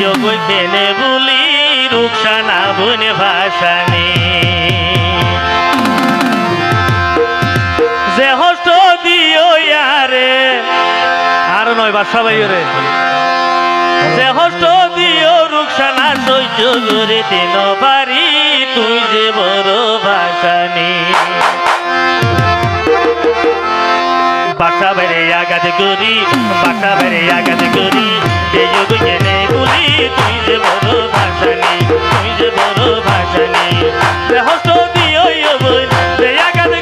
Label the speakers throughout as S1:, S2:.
S1: যোগই খেলে বলি রুকসানা বনে ভাসানি। যে হস্ত দিও আর নয় বাসা ভাই রে যে হস্ত দিও রুকসানা সহ্য করে দিন পারি, তুই যে বড় ভাসানি। বাসা বেড়ে আগাত করি, বাসা বেড়ে আগাত করি। যোগ জেনে বলি তুই যে বড় ভাসানি তুই যে বড় ভাসানি হস্ত দিও আঘাত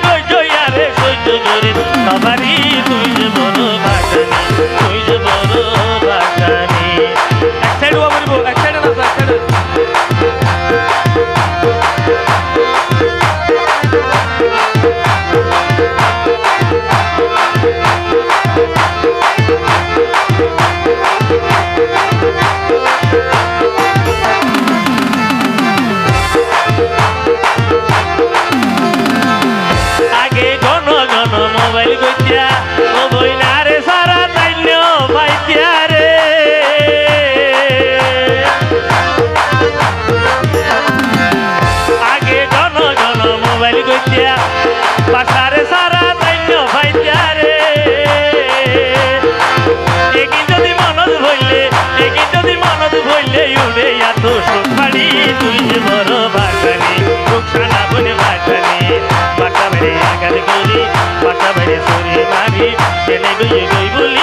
S1: সহ্য করে। সবারই তুই যে বড় ভাসানি পাশারে সারা তাইন্য পাইতিয়া রে একি যদি মনত ভইলে একি যদি মনত ভইলে উড়ে এত সুখাড়ি তুই যে বড় বাগানি রুকসানা বনে বাগানি। বাসা বেড়ে আগার করি বাসা বেড়ে সরি মারি গেলে গই গই বলি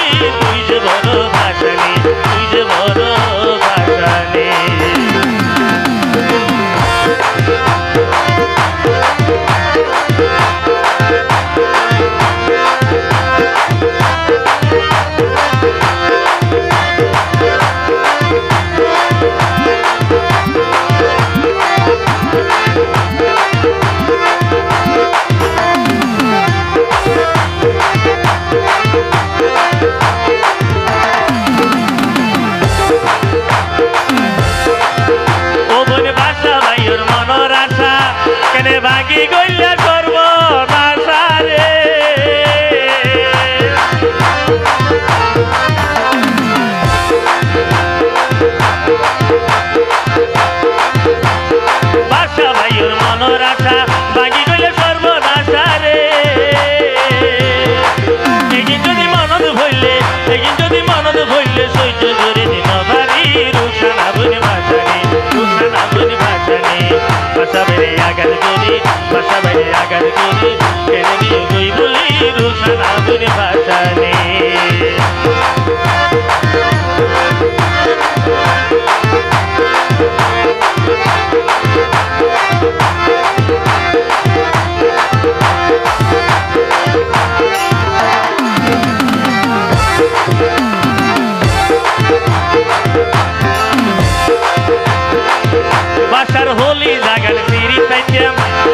S1: কেনে ভাগি গইলা বেড়ে আগার করি কেনে গই বলি রুকসানা বনে ভাসানি বাসার হোলি জাগার সিঁড়ি খাইতাম বোকার সিঁড়ি দেখাইতাম রে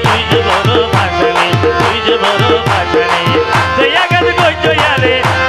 S1: তুই যে বড় ভাসানি ওই বাসা মেরে আগাড়ে করে